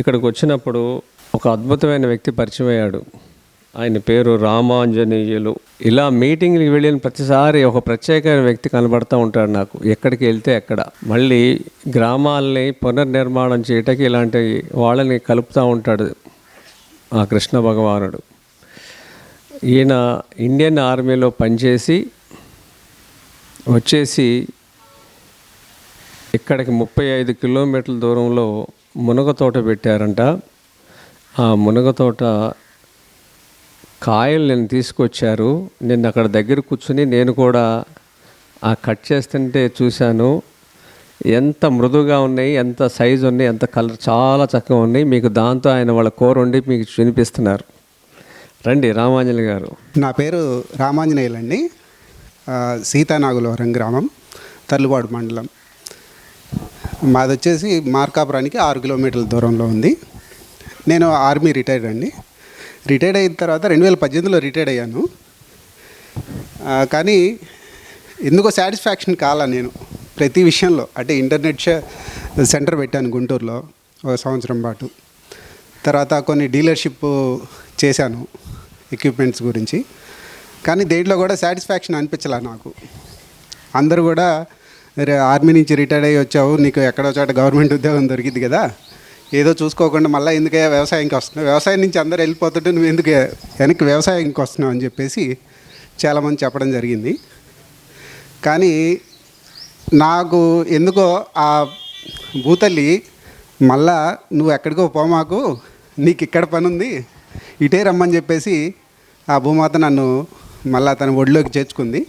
ఇక్కడికి వచ్చినప్పుడు ఒక అద్భుతమైన వ్యక్తి పరిచయం అయ్యాడు. ఆయన పేరు రామాంజనేయులు. ఇలా మీటింగ్కి వెళ్ళిన ప్రతిసారి ఒక ప్రత్యేకమైన వ్యక్తి కనబడుతూ ఉంటాడు నాకు. ఎక్కడికి వెళ్తే ఎక్కడ మళ్ళీ గ్రామాలని పునర్నిర్మాణం చేయటానికి ఇలాంటి వాళ్ళని కలుపుతూ ఉంటాడు ఆ కృష్ణ భగవానుడు. ఈయన ఇండియన్ ఆర్మీలో పనిచేసి వచ్చేసి ఇక్కడికి ముప్పై ఐదు కిలోమీటర్ల దూరంలో మునగ తోట పెట్టారంట. ఆ మునగ తోట కాయలు నేను తీసుకొచ్చారు. నేను అక్కడ దగ్గర కూర్చుని నేను కూడా ఆ కట్ చేస్తుంటే చూశాను. ఎంత మృదుగా ఉన్నాయి ఎంత సైజు ఉన్నాయి ఎంత కలర్ చాలా చక్కగా ఉన్నాయి. మీకు దాంతో ఆయన వాళ్ళ కూర వండి మీకు వినిపిస్తున్నారు రండి రామాంజలి గారు. నా పేరు రామాంజనేయులండి. సీతానాగులవరం గ్రామం తర్లుబాడు మండలం. మాది వచ్చేసి మార్కాపురానికి ఆరు కిలోమీటర్ల దూరంలో ఉంది. నేను ఆర్మీ రిటైర్డ్ అండి. రిటైర్డ్ అయిన తర్వాత రెండు వేల పద్దెనిమిదిలో రిటైర్డ్ అయ్యాను. కానీ ఎందుకో సాటిస్ఫాక్షన్ కాలా నేను ప్రతి విషయంలో. అంటే ఇంటర్నెట్ సెంటర్ పెట్టాను గుంటూరులో ఒక సంవత్సరం పాటు. తర్వాత కొన్ని డీలర్షిప్ చేశాను ఎక్విప్మెంట్స్ గురించి. కానీ దేంట్లో కూడా సాటిస్ఫాక్షన్ అనిపించలే నాకు. అందరూ కూడా ఆర్మీ నుంచి రిటైర్డ్ అయ్యి వచ్చావు నీకు ఎక్కడో చోట గవర్నమెంట్ ఉద్యోగం దొరికింది కదా. ఏదో చూసుకోకుండా మళ్ళీ ఎందుకే వ్యవసాయంకి వస్తున్నావు? వ్యవసాయం నుంచి అందరు వెళ్ళిపోతుంటే నువ్వు ఎందుకు వెనక్కి వ్యవసాయంకి వస్తున్నావు అని చెప్పేసి చాలామంది చెప్పడం జరిగింది. కానీ నాకు ఎందుకో ఆ భూతల్లి మళ్ళా నువ్వు ఎక్కడికో పోమాకు నీకు ఇక్కడ పని ఉంది ఇటే రమ్మని చెప్పేసి ఆ భూమాత నన్ను మళ్ళా తన ఒడిలోకి చేర్చుకుంది.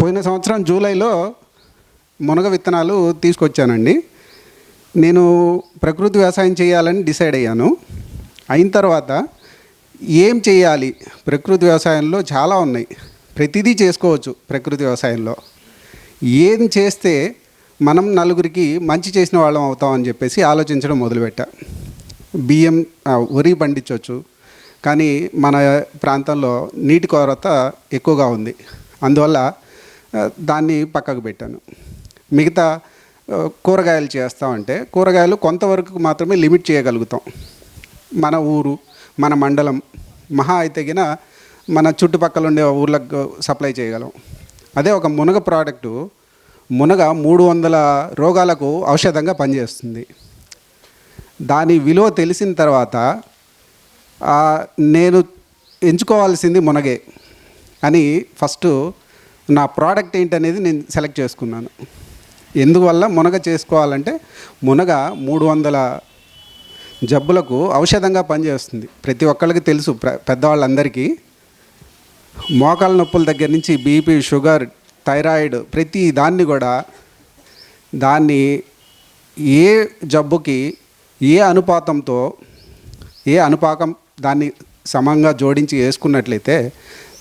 పోయిన సంవత్సరం జూలైలో మునగ విత్తనాలు తీసుకొచ్చానండి. నేను ప్రకృతి వ్యవసాయం చేయాలని డిసైడ్ అయ్యాను. అయిన తర్వాత ఏం చేయాలి? ప్రకృతి వ్యవసాయంలో చాలా ఉన్నాయి. ప్రతిదీ చేసుకోవచ్చు ప్రకృతి వ్యవసాయంలో. ఏం చేస్తే మనం నలుగురికి మంచి చేసిన వాళ్ళం అవుతామని చెప్పేసి ఆలోచించడం మొదలుపెట్టా. బియ్యం వరి పండించవచ్చు కానీ మన ప్రాంతంలో నీటి కొరత ఎక్కువగా ఉంది. అందువల్ల దాన్ని పక్కకు పెట్టాను. మిగతా కూరగాయలు చేస్తామంటే కూరగాయలు కొంతవరకు మాత్రమే లిమిట్ చేయగలుగుతాం. మన ఊరు మన మండలం మహా అయితేగిన మన చుట్టుపక్కల ఉండే ఊర్లకు సప్లై చేయగలం. అదే ఒక మునగ ప్రోడక్టు మునగ మూడు వందల రోగాలకు ఔషధంగా పనిచేస్తుంది. దాని విలువ తెలిసిన తర్వాత నేను ఎంచుకోవాల్సింది మునగే. అని ఫస్ట్ నా ప్రోడక్ట్ ఏంటనేది నేను సెలెక్ట్ చేసుకున్నాను. ఎందువల్ల మునగ చేసుకోవాలంటే మునగ మూడు వందల జబ్బులకు ఔషధంగా పనిచేస్తుంది. ప్రతి ఒక్కళ్ళకి తెలుసు పెద్దవాళ్ళందరికీ. మోకాల నొప్పుల దగ్గర నుంచి బీపీ షుగర్ థైరాయిడ్ ప్రతి దాన్ని కూడా దాన్ని ఏ జబ్బుకి ఏ అనుపాతంతో ఏ అనుపాకం దాన్ని సమంగా జోడించి వేసుకున్నట్లయితే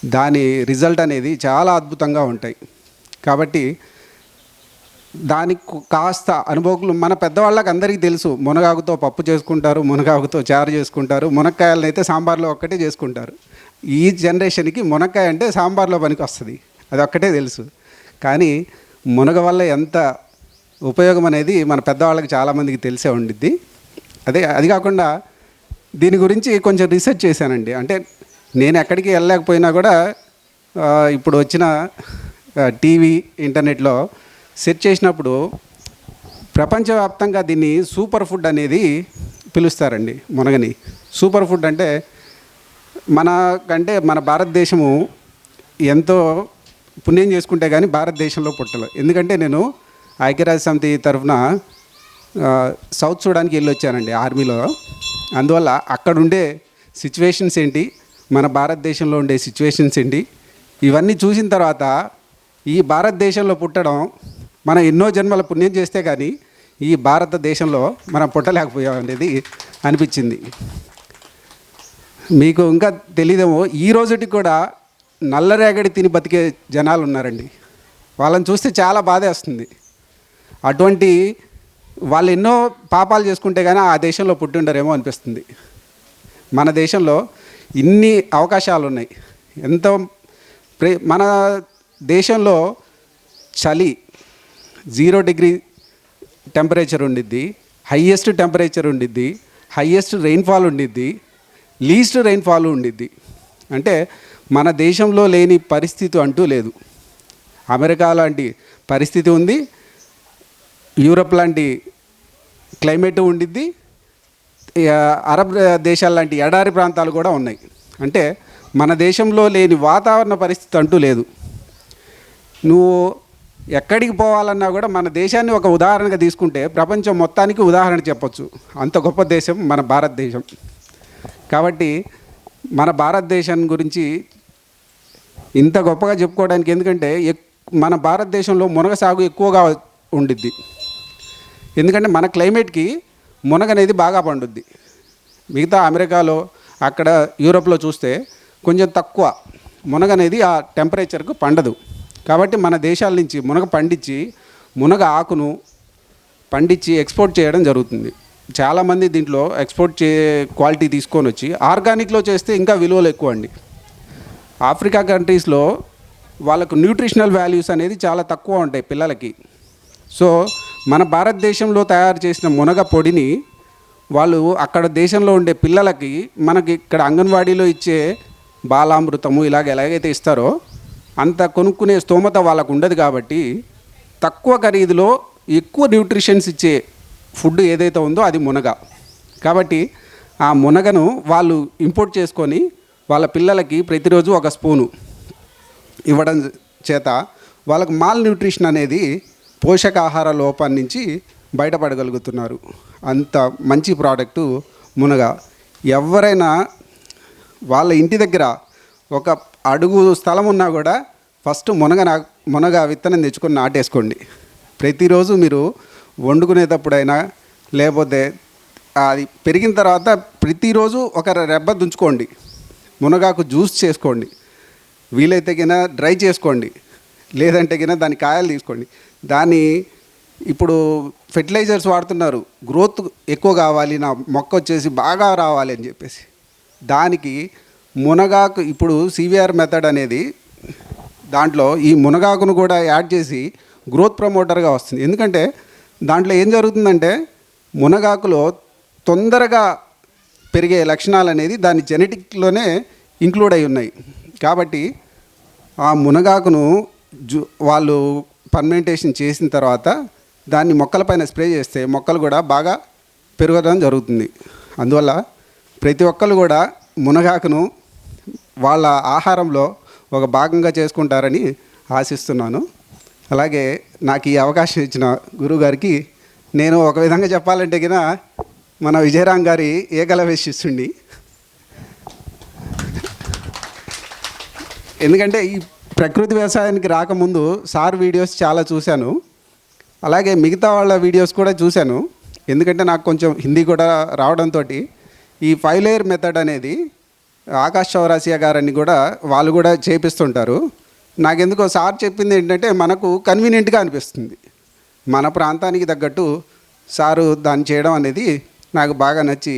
దాని రిజల్ట్ అనేది చాలా అద్భుతంగా ఉంటాయి. కాబట్టి దానికి కాస్త అనుభవకులు మన పెద్దవాళ్ళకి అందరికీ తెలుసు మునగాకుతో పప్పు చేసుకుంటారు మునగాకుతో చారు చేసుకుంటారు మునక్కాయలను అయితే సాంబార్లో ఒక్కటే చేసుకుంటారు. ఈ జనరేషన్కి మునక్కాయ అంటే సాంబార్లో పనికి వస్తుంది. అది ఒక్కటే తెలుసు. కానీ మునగ వల్ల ఎంత ఉపయోగం అనేది మన పెద్దవాళ్ళకి చాలామందికి తెలిసే ఉండిద్ది. అదే అది కాకుండా దీని గురించి కొంచెం రీసెర్చ్ చేశానండి. అంటే నేను ఎక్కడికి వెళ్ళలేకపోయినా కూడా ఇప్పుడు వచ్చిన టీవీ ఇంటర్నెట్లో సెర్చ్ చేసినప్పుడు ప్రపంచవ్యాప్తంగా దీన్ని సూపర్ ఫుడ్ అనేది పిలుస్తారండి మునగని. సూపర్ ఫుడ్ అంటే మన కంటే మన భారతదేశము ఎంతో పుణ్యం చేసుకుంటే కానీ భారతదేశంలో పుట్టలు ఎందుకంటే నేను ఐక్యరాజ్య సమితి తరఫున సౌత్ చూడడానికి వెళ్ళి వచ్చానండి ఆర్మీలో. అందువల్ల అక్కడ ఉండే సిచ్యువేషన్స్ ఏంటి? మన భారతదేశంలో ఉండే సిచ్యువేషన్స్ ఏంటి? ఇవన్నీ చూసిన తర్వాత ఈ భారతదేశంలో పుట్టడం మనం ఎన్నో జన్మల పుణ్యం చేస్తే కానీ ఈ భారతదేశంలో మనం పుట్టలేకపోయాం అనేది అనిపించింది. మీకు ఇంకా తెలియదేమో ఈ రోజుకి కూడా నల్లరేగడి తిని బతికే జనాలు ఉన్నారండి వాళ్ళని చూస్తే చాలా బాధేస్తుంది. అటువంటి వాళ్ళు ఎన్నో పాపాలు చేసుకుంటే కానీ ఆ దేశంలో పుట్టి ఉండరేమో అనిపిస్తుంది. మన దేశంలో ఇన్ని అవకాశాలు ఉన్నాయి ఎంతో మన దేశంలో చలి జీరో డిగ్రీ టెంపరేచర్ ఉండిద్ది హయ్యెస్ట్ టెంపరేచర్ ఉండిద్ది హయ్యెస్ట్ రెయిన్ఫాల్ ఉండిద్ది లీస్ట్ రెయిన్ఫాల్ ఉండిద్ది. అంటే మన దేశంలో లేని పరిస్థితి అంటూ లేదు. అమెరికా లాంటి పరిస్థితి ఉంది యూరప్ లాంటి క్లైమేట్ ఉండిద్ది. అరబ్ దేశాల లాంటి ఎడారి ప్రాంతాలు కూడా ఉన్నాయి. అంటే మన దేశంలో లేని వాతావరణ పరిస్థితి అంటూ లేదు. నువ్వు ఎక్కడికి పోవాలన్నా కూడా మన దేశాన్ని ఒక ఉదాహరణగా తీసుకుంటే ప్రపంచం మొత్తానికి ఉదాహరణ చెప్పొచ్చు. అంత గొప్ప దేశం మన భారతదేశం. కాబట్టి మన భారతదేశం గురించి ఇంత గొప్పగా చెప్పుకోవడానికి ఎందుకంటే ఎక్ మన భారతదేశంలో మునగ సాగు ఎక్కువగా ఉండిద్ది. ఎందుకంటే మన క్లైమేట్కి మునగ అనేది బాగా పండుద్ది. మిగతా అమెరికాలో అక్కడ యూరోప్లో చూస్తే కొంచెం తక్కువ మునగ అనేది ఆ టెంపరేచర్కు పండదు. కాబట్టి మన దేశాల నుంచి మునగ పండించి మునగ ఆకును పండించి ఎక్స్పోర్ట్ చేయడం జరుగుతుంది. చాలామంది దీంట్లో ఎక్స్పోర్ట్ చే క్వాలిటీ తీసుకొని వచ్చి ఆర్గానిక్లో చేస్తే ఇంకా విలువలు ఎక్కువ అండి. ఆఫ్రికా కంట్రీస్లో వాళ్ళకు న్యూట్రిషనల్ వాల్యూస్ అనేది చాలా తక్కువ ఉంటాయి పిల్లలకి. సో మన భారతదేశంలో తయారు చేసిన మునగ పొడిని వాళ్ళు అక్కడ దేశంలో ఉండే పిల్లలకి మనకి ఇక్కడ అంగన్వాడీలో ఇచ్చే బాలామృతము ఇలాగ ఎలాగైతే ఇస్తారో అంత కొనుక్కునే స్తోమత వాళ్ళకు ఉండదు కాబట్టి తక్కువ ఖరీదులో ఎక్కువ న్యూట్రిషన్స్ ఇచ్చే ఫుడ్ ఏదైతే ఉందో అది మునగ. కాబట్టి ఆ మునగను వాళ్ళు ఇంపోర్ట్ చేసుకొని వాళ్ళ పిల్లలకి ప్రతిరోజు ఒక స్పూను ఇవ్వడం చేత వాళ్ళకు మాల్ న్యూట్రిషన్ అనేది పోషకాహార లోపం నుంచి బయటపడగలుగుతున్నారు. అంత మంచి ప్రోడక్టు మునగ. ఎవరైనా వాళ్ళ ఇంటి దగ్గర ఒక అడుగు స్థలం ఉన్నా కూడా ఫస్ట్ మునగ నా మునగ విత్తనం తెచ్చుకొని నాటేసుకోండి. ప్రతిరోజు మీరు వండుకునేటప్పుడైనా లేకపోతే అది పెరిగిన తర్వాత ప్రతిరోజు ఒక రెబ్బ దుంచుకోండి. మునగాకు జ్యూస్ చేసుకోండి. వీలైతే కింద డ్రై చేసుకోండి. లేదంటే కింద దాని కాయలు తీసుకోండి. దాన్ని ఇప్పుడు ఫెర్టిలైజర్స్ వాడుతున్నారు. గ్రోత్ ఎక్కువ కావాలి నా మొక్క వచ్చేసి బాగా రావాలి అని చెప్పేసి. దానికి మునగాకు ఇప్పుడు సివిఆర్ మెథడ్ అనేది దాంట్లో ఈ మునగాకును కూడా యాడ్ చేసి గ్రోత్ ప్రమోటర్గా వస్తుంది. ఎందుకంటే దాంట్లో ఏం జరుగుతుందంటే మునగాకులో తొందరగా పెరిగే లక్షణాలు అనేది దాని జెనెటిక్లోనే ఇంక్లూడ్ అయి ఉన్నాయి. కాబట్టి ఆ మునగాకును జు వాళ్ళు పర్మెంటేషన్ చేసిన తర్వాత దాన్ని మొక్కలపైన స్ప్రే చేస్తే మొక్కలు కూడా బాగా పెరగడం జరుగుతుంది. అందువల్ల ప్రతి ఒక్కరు కూడా మునగాకును వాళ్ళ ఆహారంలో ఒక భాగంగా చేసుకుంటారని ఆశిస్తున్నాను. అలాగే నాకు ఈ అవకాశం ఇచ్చిన గురువుగారికి నేను ఒక విధంగా చెప్పాలంటే కినా మన విజయరాం గారి ఏకలవ్య శిష్యుణ్ణి ఎందుకంటే ఈ ప్రకృతి వ్యవసాయానికి రాకముందు సార్ వీడియోస్ చాలా చూశాను. అలాగే మిగతా వాళ్ళ వీడియోస్ కూడా చూశాను. ఎందుకంటే నాకు కొంచెం హిందీ కూడా రావడంతో ఈ ఫైవ్ లేయర్ మెథడ్ అనేది ఆకాష్ చౌరాసియా గారని కూడా వాళ్ళు కూడా చేపిస్తుంటారు. నాకెందుకో సార్ చెప్పింది ఏంటంటే మనకు కన్వీనియంట్గా అనిపిస్తుంది. మన ప్రాంతానికి తగ్గట్టు సారు దాన్ని చేయడం అనేది నాకు బాగా నచ్చి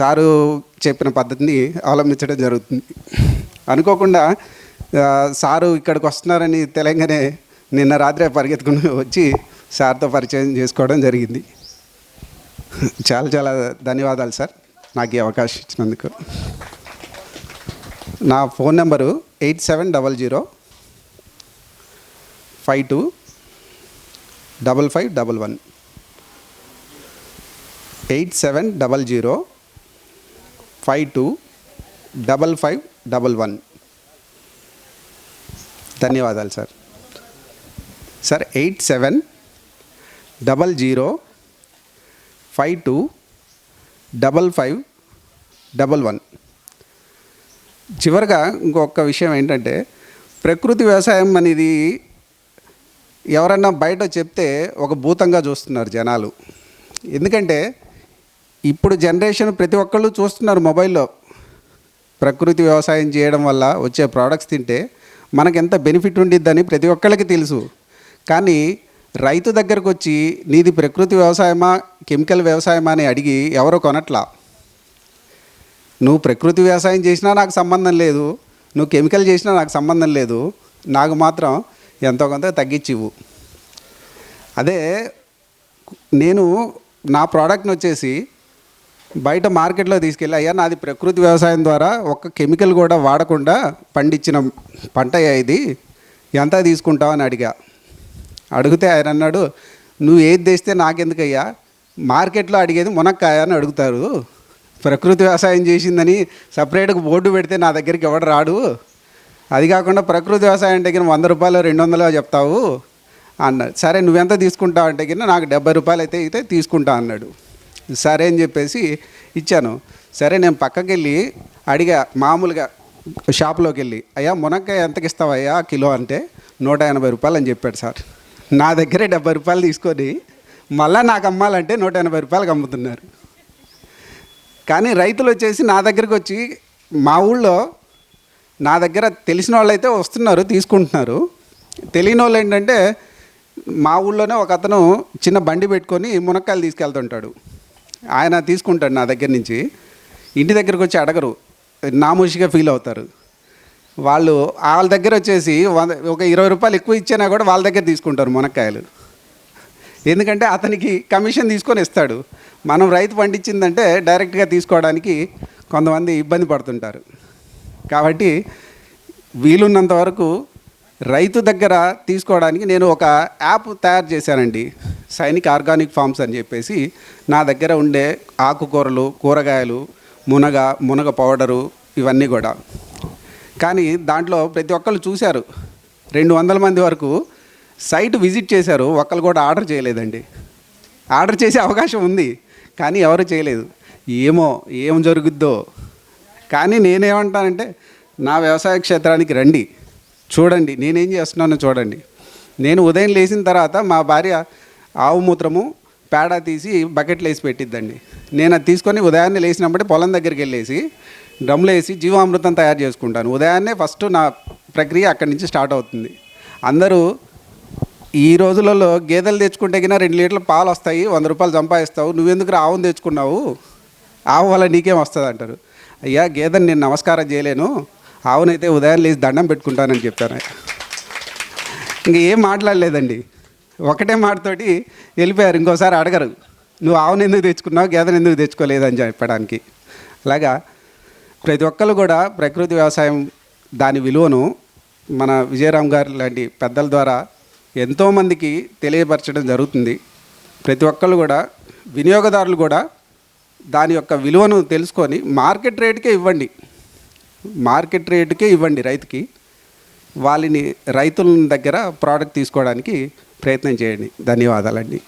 సారు చెప్పిన పద్ధతిని అవలంబించడం జరుగుతుంది. అనుకోకుండా సారు ఇక్కడికి వస్తున్నారని తెలంగాణ నిన్న రాత్రే పరిగెత్తుకుని వచ్చి సార్తో పరిచయం చేసుకోవడం జరిగింది. చాలా చాలా ధన్యవాదాలు సార్ నాకు ఈ అవకాశం ఇచ్చినందుకు. నా phone number eight seven double zero five two double five double one. Eight seven double zero five two double five double one. ధన్యవాదాలు sir. Sir eight seven double zero five two double five double one. చివరగా ఇంకొక విషయం ఏంటంటే ప్రకృతి వ్యవసాయం అనేది ఎవరన్నా బయట చెప్తే ఒక భూతంగా చూస్తున్నారు జనాలు. ఎందుకంటే ఇప్పుడు జనరేషన్ ప్రతి ఒక్కళ్ళు చూస్తున్నారు మొబైల్లో. ప్రకృతి వ్యవసాయం చేయడం వల్ల వచ్చే ప్రోడక్ట్స్ తింటే మనకు ఎంత బెనిఫిట్ ఉండిద్దని ప్రతి ఒక్కళ్ళకి తెలుసు. కానీ రైతు దగ్గరకు వచ్చి నీది ప్రకృతి వ్యవసాయమా కెమికల్ వ్యవసాయమా అని అడిగి ఎవరో కొనట్లా. నువ్వు ప్రకృతి వ్యవసాయం చేసినా నాకు సంబంధం లేదు నువ్వు కెమికల్ చేసినా నాకు సంబంధం లేదు నాకు మాత్రం ఎంతో కొంత తగ్గించివు అదే నేను నా ప్రోడక్ట్ని వచ్చేసి బయట మార్కెట్లో తీసుకెళ్ళి అయ్యా నాది ప్రకృతి వ్యవసాయం ద్వారా ఒక్క కెమికల్ కూడా వాడకుండా పండించిన పంట ఇది? ఎంత తీసుకుంటావు? అని అడిగా. అడిగితే ఆయన అన్నాడు నువ్వు ఏది తెస్తే నాకెందుకయ్యా? మార్కెట్లో అడిగేది మునక్కాయ అని అడుగుతారు. ప్రకృతి వ్యవసాయం చేసిందని సపరేట్గా బోర్డు పెడితే నా దగ్గరికి ఎవడు రాడు? అది కాకుండా ప్రకృతి వ్యవసాయం అంటే వంద రూపాయలు రెండు వందలు చెప్తావు? అన్నాడు. సరే నువ్వెంత తీసుకుంటావు? అంటే కింద నాకు డెబ్బై రూపాయలు అయితే అయితే తీసుకుంటా అన్నాడు. సరే అని చెప్పేసి ఇచ్చాను. సరే నేను పక్కకి వెళ్ళి అడిగా మామూలుగా షాప్లోకి వెళ్ళి అయ్యా మునక్కాయ ఎంతకి ఇస్తావయ్యా కిలో? అంటే నూట ఎనభై రూపాయలు అని చెప్పాడు సార్. నా దగ్గరే డెబ్బై రూపాయలు తీసుకొని మళ్ళీ నాకు అమ్మాలంటే నూట ఎనభై రూపాయలకు అమ్ముతున్నారు. కానీ రైతులు వచ్చేసి నా దగ్గరికి వచ్చి మా ఊళ్ళో నా దగ్గర తెలిసిన వాళ్ళు అయితే వస్తున్నారు తీసుకుంటున్నారు. తెలియని వాళ్ళు ఏంటంటే మా ఊళ్ళోనే ఒక అతను చిన్న బండి పెట్టుకొని మునక్కాయలు తీసుకెళ్తుంటాడు. ఆయన తీసుకుంటాడు నా దగ్గర నుంచి. ఇంటి దగ్గరకు వచ్చి అడగరు. నామూషిగా ఫీల్ అవుతారు. వాళ్ళు వాళ్ళ దగ్గర వచ్చేసి వంద ఒక ఇరవై రూపాయలు ఎక్కువ ఇచ్చినా కూడా వాళ్ళ దగ్గర తీసుకుంటారు మునక్కాయలు. ఎందుకంటే అతనికి కమిషన్ తీసుకొని ఇస్తాడు. మనం రైతు పండించిందంటే డైరెక్ట్గా తీసుకోవడానికి కొంతమంది ఇబ్బంది పడుతుంటారు. కాబట్టి వీలున్నంత వరకు రైతు దగ్గర తీసుకోవడానికి నేను ఒక యాప్ తయారు చేశానండి. సైనిక్ ఆర్గానిక్ ఫార్మ్స్ అని చెప్పేసి నా దగ్గర ఉండే ఆకుకూరలు కూరగాయలు మునగ మునగ పౌడరు ఇవన్నీ కూడా. కానీ దాంట్లో ప్రతి ఒక్కళ్ళు చూశారు. రెండు వందల మంది వరకు సైట్ విజిట్ చేశారు. ఒక్కరు కూడా ఆర్డర్ చేయలేదండి. ఆర్డర్ చేసే అవకాశం ఉంది కానీ ఎవరు చేయలేదు. ఏమో ఏం జరుగుద్దో. కానీ నేనేమంటానంటే నా వ్యవసాయ క్షేత్రానికి రండి. చూడండి నేనేం చేస్తున్నానో చూడండి. నేను ఉదయం లేచిన తర్వాత మా భార్య ఆవు మూత్రము పేడ తీసి బకెట్లో వేసి పెట్టిద్దండి. నేను అది తీసుకొని ఉదయాన్నే లేచినప్పుడే పొలం దగ్గరికి వెళ్ళేసి డ్రమ్లు వేసి జీవామృతం తయారు చేసుకుంటాను. ఉదయాన్నే ఫస్ట్ నా ప్రక్రియ అక్కడి నుంచి స్టార్ట్ అవుతుంది. అందరూ ఈ రోజులలో గేదెలు తెచ్చుకుంటే కింద రెండు లీటర్లు పాలు వస్తాయి వంద రూపాయలు సంపాదిస్తావు నువ్వెందుకు ఆవును తెచ్చుకున్నావు? ఆవు వల్ల నీకేం వస్తుంది అంటారు అయ్యా గేదెని నేను నమస్కారం చేయలేను. ఆవునైతే ఉదయం లేచి దండం పెట్టుకుంటానని చెప్పాను. ఇంక ఏం మాట్లాడలేదండి. ఒకటే మాటతోటి వెళ్ళిపోయారు. ఇంకోసారి అడగరు. నువ్వు ఆవును ఎందుకు తెచ్చుకున్నావు? గేదెను ఎందుకు తెచ్చుకోలేదని చెప్పడానికి. అలాగా ప్రతి ఒక్కరు కూడా ప్రకృతి వ్యవసాయం దాని విలువను మన విజయరామ్ గారు లాంటి పెద్దల ద్వారా ఎంతోమందికి తెలియపరచడం జరుగుతుంది. ప్రతి ఒక్కరు కూడా వినియోగదారులు కూడా దాని యొక్క విలువను తెలుసుకొని మార్కెట్ రేటుకే ఇవ్వండి. మార్కెట్ రేటుకే ఇవ్వండి రైతుకి. వాళ్ళని రైతుల దగ్గర ప్రోడక్ట్ తీసుకోవడానికి ప్రయత్నం చేయండి. ధన్యవాదాలండి.